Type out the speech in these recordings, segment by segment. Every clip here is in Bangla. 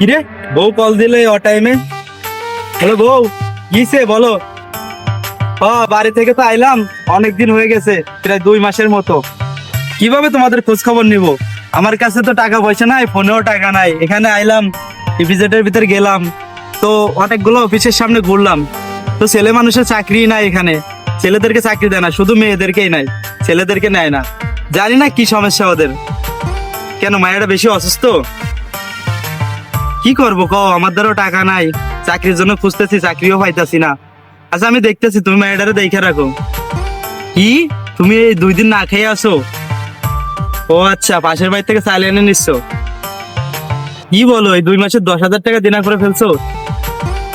কিরে? বউ কল দিলে অ টাইমে হ্যালো বউ কিসে বলো? হ, বাড়ি থেকে তো আইলাম অনেক দিন হয়ে গেছে, প্রায় দুই মাসের মতো। কীভাবে তোমাদের খোঁজ খবর নিব? আমার কাছে তো টাকা পয়সা নাই, ফোনেও টাকা নাই, এখানে আইলাম ইপিজেটের ভিতরে গেলাম। তো অনেকগুলো অফিসের সামনে ঘুরলাম। তো ছেলে মানুষের চাকরি নাই এখানে। ছেলেদেরকে চাকরি দেয় না, শুধু মেয়েদেরকেই নাই, ছেলেদেরকে নেয় না। জানি না কি সমস্যা ওদের। কেন, মায়েরা বেশি অসুস্থ? কি করব কও? আমার দ্বারাও টাকা নাই। চাকরির জন্য খুঁজতেছি, চাকরিও পাইতাছি না। আচ্ছা আমি দেখতেছি, তুমি মায়েরারে দেখে রাখো। কি? তুমি এই দুই দিন না খেয়ে আসো? ও আচ্ছা পাশের বাড়ি থেকে চাল এনে নিচ্ছ কি বলো, এই দুই মাসের দশ হাজার টাকা দিনা করে ফেলছো?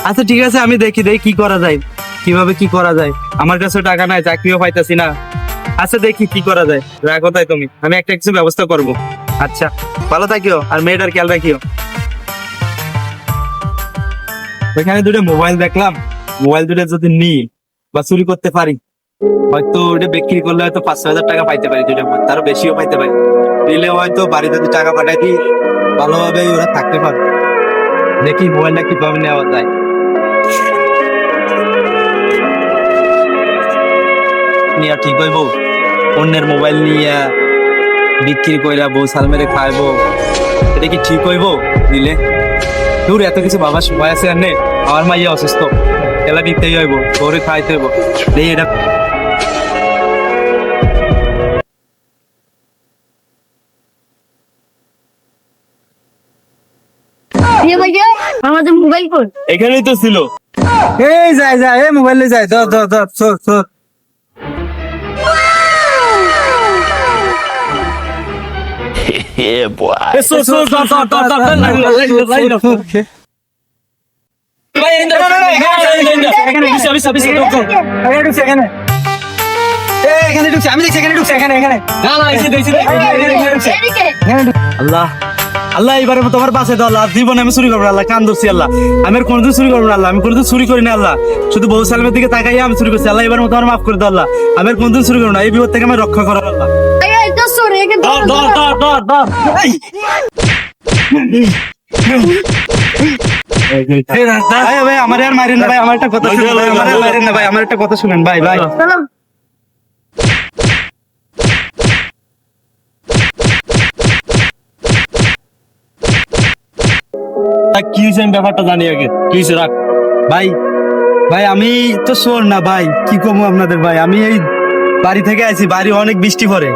আচ্ছা ঠিক আছে, আমি দেখি দেখি কি করা যায়। কীভাবে কি করা যায়? আমার কাছে টাকা নাই, চাকরিও পাইতাছি না। আচ্ছা দেখি কি করা যায়। রাখো তাই তুমি, আমি একটা কিছু ব্যবস্থা করব। আচ্ছা ভালো থাকিও, আর মেয়েটার খেয়াল রাখিও। ওইখানে দুটো মোবাইল দেখলাম। মোবাইল দুটো যদি নিই বা চুরি করতে পারি, হয়তো ওটা বিক্রি করলে হয়তো পাঁচশো হাজার টাকা পাইতে পারি দুটো তারও বেশিও পাইতে পারি। দিলে হয়তো বাড়িতে যদি টাকা পাঠাই দিই ভালোভাবে ওরা থাকতে পারবে। দেখি মোবাইলটা কীভাবে নেওয়া যায়। নিয়া ঠিক হইব। অন্যের মোবাইল নিয়ে বিক্রি কইরা বউ সাল মেরে খাইবো। এটা কি ঠিক হইব? দিলে দূর এত কিছু বাবা সময় আছে আর নেই আমার মা ইয়ে অসুস্থ। এলা দিতেই হইব ঘরে খাইতে হইব। নেই এটা। ইয়ে আমাদের মোবাইল ফোন। এখানেই তো ছিল। এই যায় যায় এই মোবাইলে যায় ধর ধর ধর সর সর এখানে না, না, এসে দেখছি, দেখছি, এখানে, এখানে ঢুকছে। এদিকে এখানে ঢুকছে। আল্লাহ আল্লাহ এবারে তোমার দাও আল্লাহ জীবনে আমি চুরি করব আল্লাহ কান ধরছি আল্লাহ আমি আর কোনোদিন চুরি করব আল্লাহ আমি কোনোদিন চুরি করি না আল্লাহ শুধু বউ সালামের দিকে তাকাইয়া আমি চুরি করছি আল্লাহ এবার মতো আমার মাফ করে দাও আল্লাহ আমি আর কোনোদিন চুরি করব না এই বিপদ থেকে আমি রক্ষা করো আল্লাহ আমার আর মারেন না ভাই আমার একটা কথা শুনেন ভাই আমার মারেন না ভাই আমার একটা কথা শুনেন ভাই ভাই। কি হয়েছে আমি ব্যাপারটা জানি আগে। কি হয়েছে রাখ। ভাই ভাই আমি তো শোন না ভাই কি কমু আপনাদের ভাই? আমি এই বাড়ি থেকে আইছি, বাড়ি অনেক বৃষ্টি পড়ে।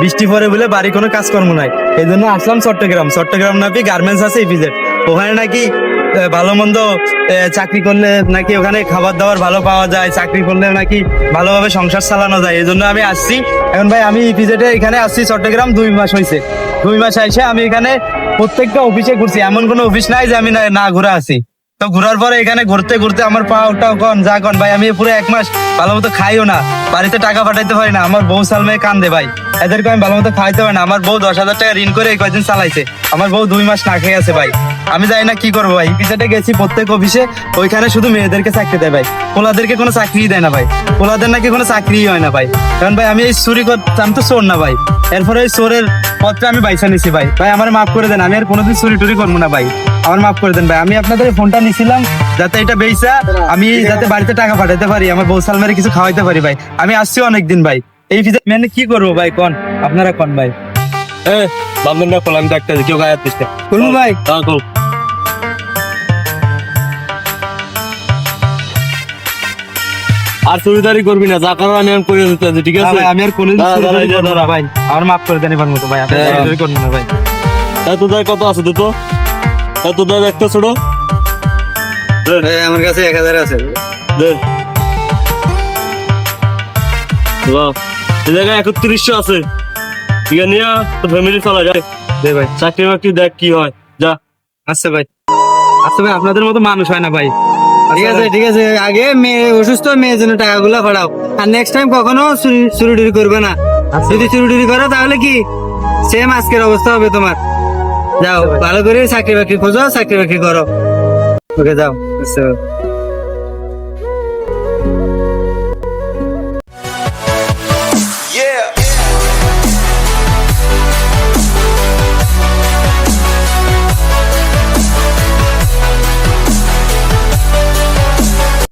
বৃষ্টি পড়ে বলে বাড়ি কোনো কাজকর্ম নাই। এই জন্য আসলাম চট্টগ্রাম। চট্টগ্রাম নাকি গার্মেন্টস আছে ইপিজেড ওখানে নাকি ভালো মন্দ চাকরি করলে নাকি ওখানে খাবার দাবার ভালো পাওয়া যায়, চাকরি করলে নাকি ভালোভাবে সংসার চালানো যায়। এই জন্য আমি আসছি। এখন ভাই, আমি ইপিজেডে এখানে আসছি চট্টগ্রাম দুই মাস হয়েছে দুই মাস আইসে আমি এখানে প্রত্যেকটা অফিসে ঘুরছি। এমন কোনো অফিস নাই যে আমি না- ঘুরে আছি তো ঘোরার পরে এখানে ঘুরতে ঘুরতে আমার পা ওটাও কন, যা কন, ভাই, আমি পুরো এক মাস ভালো মতো খাইও না। বাড়িতে টাকা পাঠাইতে পারি না, আমার বউ সালমে কান্দে ভাই। এদেরকে আমি ভালো মতো খাইতে পারি না, আমার বউ দশ হাজার টাকা ঋণ করে এই কয়দিন চালাইছে। আমার বউ দুই মাস না খেয়ে আছে ভাই। আমি জানি না কি করব ভাই পিছনে গেছি প্রত্যেক অফিসে ওইখানে শুধু মেয়েদেরকে চাকরি দেয় ভাই। পোলাদেরকে কোনো চাকরি দেয় না ভাই। পোলাদের নাকি কোনো চাকরি হয় না ভাই। কারণ ভাই, আমি এই চুরি করতাম তো চোর না ভাই। এরপরে ওই চোরের পথটা আমি বাইসা নিছি ভাই। ভাই, আমার মাফ করে দেন, আমি আর কোনোদিন চুরি টুরি করব না ভাই। আমার মাফ করে দেন ভাই। আমি আপনাদের ফোনটা নিছিলাম, যাতে এটা বেইসা আমি যাতে বাড়িতে টাকা পাঠাতে পারি, আমার বউ সালমারে কিছু খাওয়াইতে পারি ভাই। আমি আসছি অনেকদিন ভাই। এই ভিজা মানে কি করব ভাই কোন? আপনারা কোন ভাই? এ বান্ধব না আমি ডাক্তার কেউ গায়ে দিচ্ছে। কুলমু ভাই? হ্যাঁ কল আর চুরিদারি করবি না যা করার আমি করে দিতে ঠিক আছে? আমি আর কোনোদিন দাঁড়া, চুরি না ভাই। আমার মাফ করে দেন এবার মতো ভাই আপনি হ্যাঁ। করবেন না ভাই। এত দায় কত আছে দুটো? এত দায় একটা ছোট। আমার কাছে এক হাজার আছে। দে। বাহ, এই জায়গায় একত্রিশশো আছে। ঠিক আছে নিয়ে তো ফ্যামিলি চলা যায় দে ভাই। চাকরি বাকরি দেখ কি হয়। যা। আচ্ছা ভাই। আচ্ছা ভাই আপনাদের মতো মানুষ হয় না ভাই। ঠিক আছে ঠিক আছে। আগে মেয়ে অসুস্থ মেয়ের জন্য টাকাগুলো পাঠাও আর নেক্সট টাইম কখনো চুরি চুরি টুরি করবে না। যদি চুরি টুরি করো তাহলে কি? সেম আজকের অবস্থা হবে তোমার। যাও ভালো করে চাকরি বাকরি খোঁজো চাকরি বাকরি করো। ওকে যাও। আচ্ছা